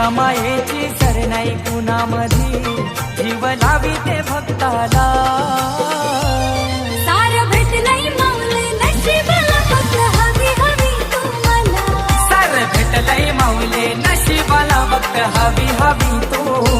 तुझ्या मायेची सर नाही कुणामध्ये जीव लावी ते भक्ताला. सार भेट नाही नशिबाला फक्त हवी हवी तो सार माऊले नशिबाला हवी हवी तू.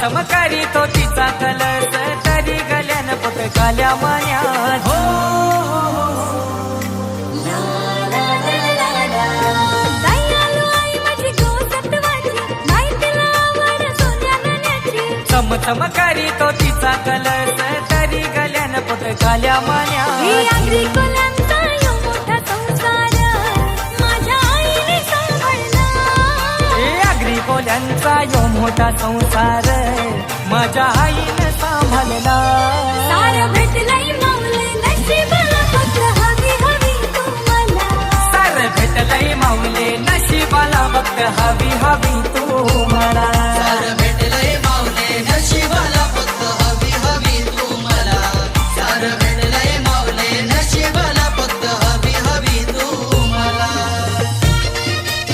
चमकारी तो तिचा कलर तरी गल्यान पत काल्या मान्यात हो, हो, हो. चमकारी तो तिचा कलर तरी गल्यान पत काल्या ही यो मोठा संसार माझ्या आईने सांभाळला. सार भेटलंय नशिबाला फक्त हवी हवी